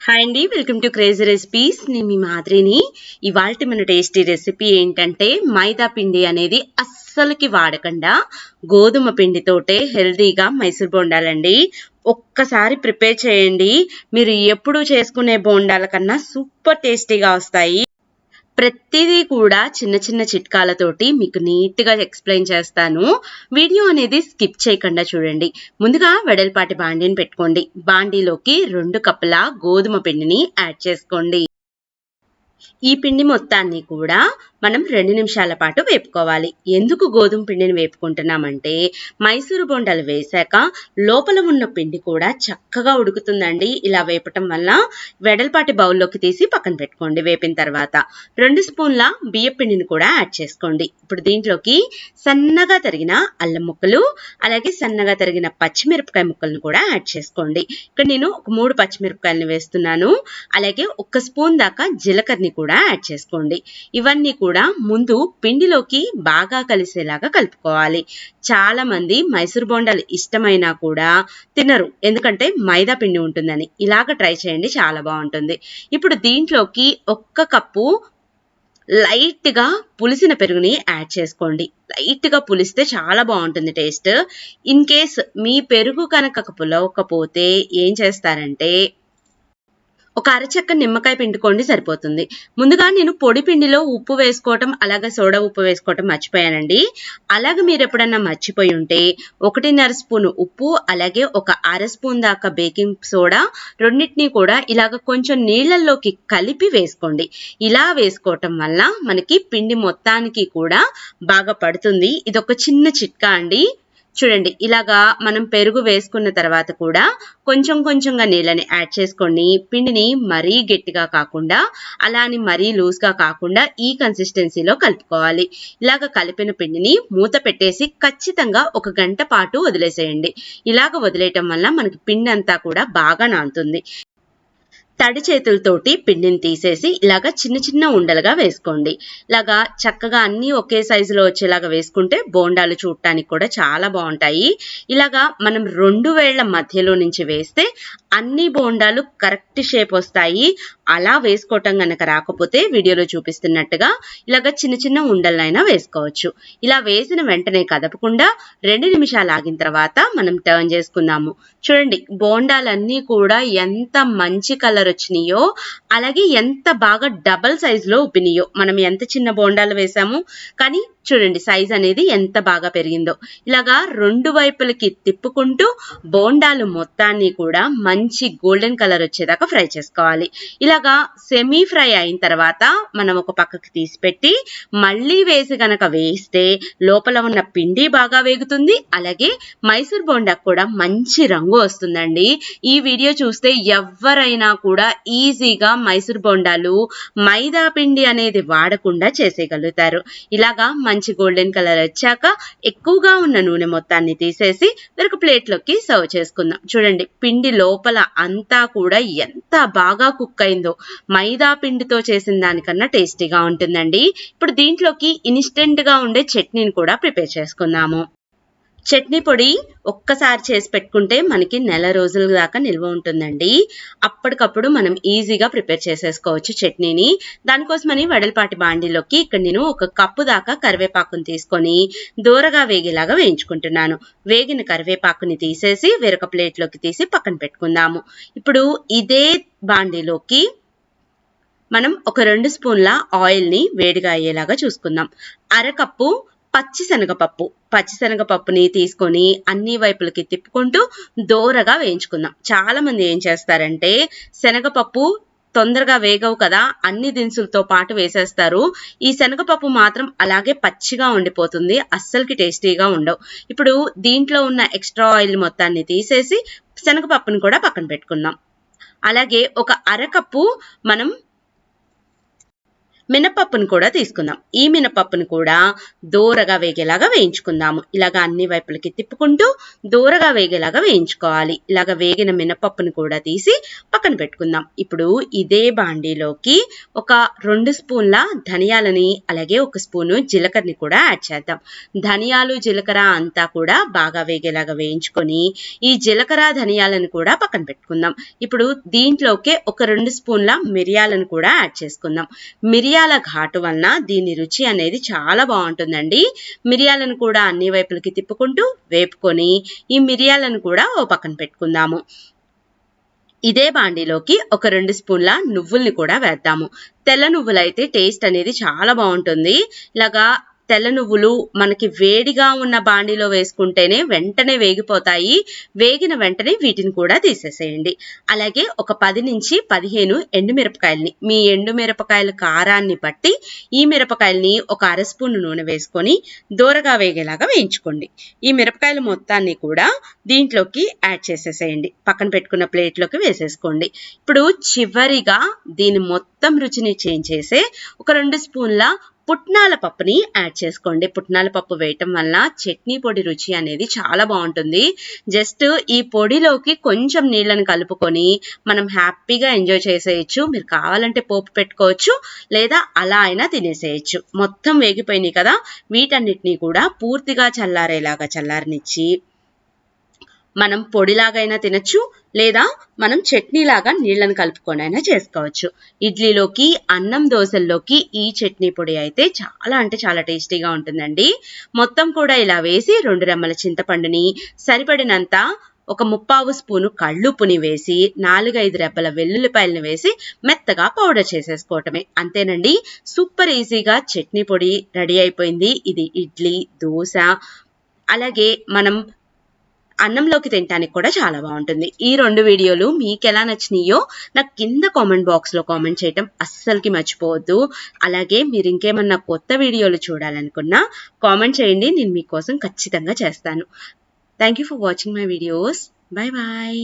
Hi అండి welcome to crazy recipes నేను మీ మాదిరిని ఇవాళ మన టేస్టీ రెసిపీ ఏంటంటే మైదా పిండి అనేది అస్సలకి వాడకుండా. గోధుమ పిండితోటే హెల్తీగా మైసూర్ బోండాలండి. ఒక్కసారి ప్రిపేర్ చేయండి. మీరు ఎప్పుడు చేసుకునే బోండాల కన్నా సూపర్ టేస్టీగా వస్తాయి. ప్రతిదీ కూడా చిన్న చిన్న చిట్కాలతోటి మీకు నీట్గా ఎక్స్ప్లెయిన్ చేస్తాను. వీడియో అనేది స్కిప్ చేయకుండా చూడండి. ముందుగా వెడల్పాటి బాండీని పెట్టుకోండి. బాండీలోకి రెండు కప్పుల గోధుమ పిండిని యాడ్ చేసుకోండి. ఈ పిండి మొత్తాన్ని కూడా మనం రెండు నిమిషాల పాటు వేపుకోవాలి. ఎందుకు గోధుమ పిండిని వేపుకుంటున్నామంటే మైసూరు బొండలు వేశాక లోపల ఉన్న పిండి కూడా చక్కగా ఉడుకుతుందండి. ఇలా వేపటం వల్ల వెడల్పాటి బౌల్లోకి తీసి పక్కన పెట్టుకోండి వేపిన తర్వాత. రెండు స్పూన్ల బియ్య పిండిని కూడా యాడ్ చేసుకోండి. ఇప్పుడు దీంట్లోకి సన్నగా తరిగిన అల్లం ముక్కలు అలాగే సన్నగా తరిగిన పచ్చిమిరపకాయ ముక్కలను కూడా యాడ్ చేసుకోండి. ఇక్కడ నేను ఒక మూడు పచ్చిమిరపకాయలను వేస్తున్నాను. అలాగే ఒక స్పూన్ దాకా జీలకర్రని కూడా యాడ్ చేసుకోండి. ఇవన్నీ కూడా కూడా ముందు పిండిలోకి బాగా కలిసేలాగా కలుపుకోవాలి. చాలా మంది మైసూర్ బోండాలు ఇష్టమైనా కూడా తినరు. ఎందుకంటే మైదా పిండి ఉంటుందని. ఇలాగ ట్రై చేయండి చాలా బాగుంటుంది. ఇప్పుడు దీంట్లోకి ఒక్క కప్పు లైట్గా పులిసిన పెరుగుని యాడ్ చేసుకోండి. లైట్గా పులిస్తే చాలా బాగుంటుంది టేస్ట్. ఇన్ కేస్ మీ పెరుగు కనుక పులవకపోతే ఏం చేస్తారంటే ఒక అరచెక్క నిమ్మకాయ పిండుకోండి సరిపోతుంది. ముందుగా నేను పొడి పిండిలో ఉప్పు వేసుకోవటం అలాగే సోడా ఉప్పు వేసుకోవటం మర్చిపోయానండి. అలాగే మీరు ఎప్పుడన్నా మర్చిపోయి ఉంటే ఒకటిన్నర స్పూన్ ఉప్పు అలాగే ఒక అర స్పూన్ దాకా బేకింగ్ సోడా రెండింటిని కూడా ఇలాగ కొంచెం నీళ్ళల్లోకి కలిపి వేసుకోండి. ఇలా వేసుకోవటం వల్ల మనకి పిండి మొత్తానికి కూడా బాగా పడుతుంది. ఇది ఒక చిన్న చిట్కా అండి. చూడండి ఇలాగా మనం పెరుగు వేసుకున్న తర్వాత కూడా కొంచెం కొంచెంగా నీళ్ళని యాడ్ చేసుకొని పిండిని మరీ గట్టిగా కాకుండా అలా అని మరీ లూజ్గా కాకుండా ఈ కన్సిస్టెన్సీలో కలుపుకోవాలి. ఇలాగ కలిపిన పిండిని మూత పెట్టేసి ఖచ్చితంగా ఒక గంట పాటు వదిలేసేయండి. ఇలాగ వదిలేయటం వల్ల మనకి పిండి అంతా కూడా బాగా నానుతుంది. తడి చేతులతోటి పిండిని తీసేసి ఇలాగ చిన్న చిన్న ఉండలుగా వేసుకోండి. ఇలాగా చక్కగా అన్నీ ఒకే సైజులో వచ్చేలాగా వేసుకుంటే బోండాలు చూడటానికి కూడా చాలా బాగుంటాయి. ఇలాగా మనం రెండు వేళ్ళ మధ్యలో నుంచి వేస్తే అన్ని బోండాలు కరెక్ట్ షేప్ వస్తాయి. అలా వేసుకోవటం గనక రాకపోతే వీడియోలో చూపిస్తున్నట్టుగా ఇలాగ చిన్న చిన్న ఉండలైనా వేసుకోవచ్చు. ఇలా వేసిన వెంటనే కదపకుండా రెండు నిమిషాలు ఆగిన తర్వాత మనం టర్న్ చేసుకుందాము. చూడండి బోండాలన్నీ కూడా ఎంత మంచి కలర్ వచ్చినాయో అలాగే ఎంత బాగా డబల్ సైజులో ఉబ్బినాయో. మనం ఎంత చిన్న బోండాలు వేసాము కానీ చూడండి సైజ్ అనేది ఎంత బాగా పెరిగిందో. ఇలాగా రెండు వైపులకి తిప్పుకుంటూ బోండాలు మొత్తాన్ని కూడా మంచి గోల్డెన్ కలర్ వచ్చేదాకా ఫ్రై చేసుకోవాలి. ఇలాగా సెమీ ఫ్రై అయిన తర్వాత మనం ఒక పక్కకి తీసి పెట్టి మళ్ళీ వేసి గనక వేస్తే లోపల ఉన్న పిండి బాగా వేగుతుంది. అలాగే మైసూర్ బోండా కూడా మంచి రంగు వస్తుందండి. ఈ వీడియో చూస్తే ఎవరైనా కూడా ఈజీగా మైసూర్ బోండాలు మైదా పిండి అనేది వాడకుండా చేసేయగలుగుతారు. ఇలాగా మంచి గోల్డెన్ కలర్ వచ్చాక ఎక్కువగా ఉన్న నూనె మొత్తాన్ని తీసేసి మరొక ప్లేట్లోకి సర్వ్ చేసుకుందాం. చూడండి పిండి లోపల అంతా కూడా ఎంత బాగా కుక్ అయిందో. మైదా పిండితో చేసిన దానికన్నా టేస్టీగా ఉంటుందండి. ఇప్పుడు దీంట్లోకి ఇన్స్టెంట్గా ఉండే చట్నీని కూడా ప్రిపేర్ చేసుకుందాము. చట్నీ పొడి ఒక్కసారి చేసి పెట్టుకుంటే మనకి నెల రోజుల దాకా నిల్వ ఉంటుందండి. అప్పటికప్పుడు మనం ఈజీగా ప్రిపేర్ చేసేసుకోవచ్చు చట్నీని. దానికోసమని వెడల్పాటి బాండీలోకి ఇక్కడ నేను ఒక కప్పు దాకా కరివేపాకుని తీసుకొని దూరగా వేగేలాగా వేయించుకుంటున్నాను. వేగిన కరివేపాకుని తీసేసి వేరొక ప్లేట్లోకి తీసి పక్కన పెట్టుకుందాము. ఇప్పుడు ఇదే బాండీలోకి మనం ఒక రెండు స్పూన్ల ఆయిల్ని వేడిగా అయ్యేలాగా చూసుకుందాం. అరకప్పు పచ్చి శనగపప్పు తీసుకొని అన్ని వైపులకి తిప్పుకుంటూ దోరగా వేయించుకుందాం. చాలా మంది ఏం చేస్తారంటే శనగపప్పు తొందరగా వేగవు కదా అన్ని దినుసులతో పాటు వేసేస్తారు. ఈ శనగపప్పు మాత్రం అలాగే పచ్చిగా ఉండిపోతుంది అస్సలకి టేస్టీగా ఉండవు. ఇప్పుడు దీంట్లో ఉన్న ఎక్స్ట్రా ఆయిల్ మొత్తాన్ని తీసేసి శనగపప్పుని కూడా పక్కన పెట్టుకుందాం. అలాగే ఒక అరకప్పు మనం మినపప్పును కూడా తీసుకుందాం. ఈ మినపప్పును కూడా దూరగా వేగేలాగా వేయించుకుందాము. ఇలాగ అన్ని వైపులకి తిప్పుకుంటూ దూరగా వేగేలాగా వేయించుకోవాలి. ఇలాగ వేగిన మినపప్పును కూడా తీసి పక్కన పెట్టుకుందాం. ఇప్పుడు ఇదే బాండీలోకి ఒక రెండు స్పూన్ల ధనియాలని అలాగే ఒక స్పూను జీలకర్రని కూడా యాడ్ చేద్దాం. ధనియాలు జీలకర్ర అంతా కూడా బాగా వేగేలాగా వేయించుకొని ఈ జీలకర్ర ధనియాలను కూడా పక్కన పెట్టుకుందాం. ఇప్పుడు దీంట్లోకే ఒక రెండు స్పూన్ల మిరియాలను కూడా యాడ్ చేసుకుందాం. మిరియాల ఘాటు వలన దీని రుచి అనేది చాలా బాగుంటుందండి. మిరియాలను కూడా అన్ని వైపులకి తిప్పుకుంటూ వేపుకొని ఈ మిరియాలను కూడా ఓ పక్కన పెట్టుకుందాము. ఇదే బాండీలోకి ఒక రెండు స్పూన్ల నువ్వుల్ని కూడా వేద్దాము. తెల్ల నువ్వులైతే టేస్ట్ అనేది చాలా బాగుంటుంది. ఇలాగా తెల్ల నువ్వులు మనకి వేడిగా ఉన్న బాండీలో వేసుకుంటేనే వెంటనే వేగిపోతాయి. వేగిన వెంటనే వీటిని కూడా తీసేసేయండి. అలాగే ఒక పది నుంచి పదిహేను ఎండుమిరపకాయలని మీ ఎండుమిరపకాయల కారాన్ని బట్టి ఈ మిరపకాయలని ఒక అర స్పూన్ నూనె వేసుకొని దూరగా వేగేలాగా వేయించుకోండి. ఈ మిరపకాయల మొత్తాన్ని కూడా దీంట్లోకి యాడ్ చేసేసేయండి. పక్కన పెట్టుకున్న ప్లేట్లోకి వేసేసుకోండి. ఇప్పుడు చివరిగా దీని మొత్తం రుచిని చేంజ్ చేసే ఒక రెండు స్పూన్ల పుట్నాల పప్పుని యాడ్ చేసుకోండి. పుట్నాల పప్పు వేయటం వల్ల చట్నీ పొడి రుచి అనేది చాలా బాగుంటుంది. జస్ట్ ఈ పొడిలోకి కొంచెం నీళ్ళని కలుపుకొని మనం హ్యాపీగా ఎంజాయ్ చేసేయచ్చు. మీరు కావాలంటే పోపు పెట్టుకోవచ్చు లేదా అలా అయినా తినేసేయచ్చు. మొత్తం వేగిపోయినాయి కదా వీటన్నిటినీ కూడా పూర్తిగా చల్లారేలాగా చల్లారనిచ్చి మనం పొడిలాగైనా తినచ్చు లేదా మనం చట్నీలాగా నీళ్ళని కలుపుకొని అయినా చేసుకోవచ్చు. ఇడ్లీలోకి అన్నం దోశల్లోకి ఈ చట్నీ పొడి అయితే చాలా అంటే చాలా టేస్టీగా ఉంటుందండి. మొత్తం కూడా ఇలా వేసి రెండు రెమ్మల చింతపండుని సరిపడినంత ఒక ముప్పావు స్పూను కళ్ళుప్పుని వేసి నాలుగైదు రెబ్బల వెల్లుల్లిపాయలను వేసి మెత్తగా పౌడర్ చేసేసుకోవటమే. అంతేనండి సూపర్ ఈజీగా చట్నీ పొడి రెడీ అయిపోయింది. ఇది ఇడ్లీ దోశ అలాగే మనం అన్నంలోకి తినడానికి కూడా చాలా బాగుంటుంది. ఈ రెండు వీడియోలు మీకు ఎలా నచ్చినాయో నాకు కింద కామెంట్ బాక్స్లో కామెంట్ చేయటం అస్సలకి మర్చిపోవద్దు. అలాగే మీరు ఇంకేమన్నా కొత్త వీడియోలు చూడాలనుకున్నా కామెంట్ చేయండి నేను మీకోసం ఖచ్చితంగా చేస్తాను. Thank you for watching my videos bye bye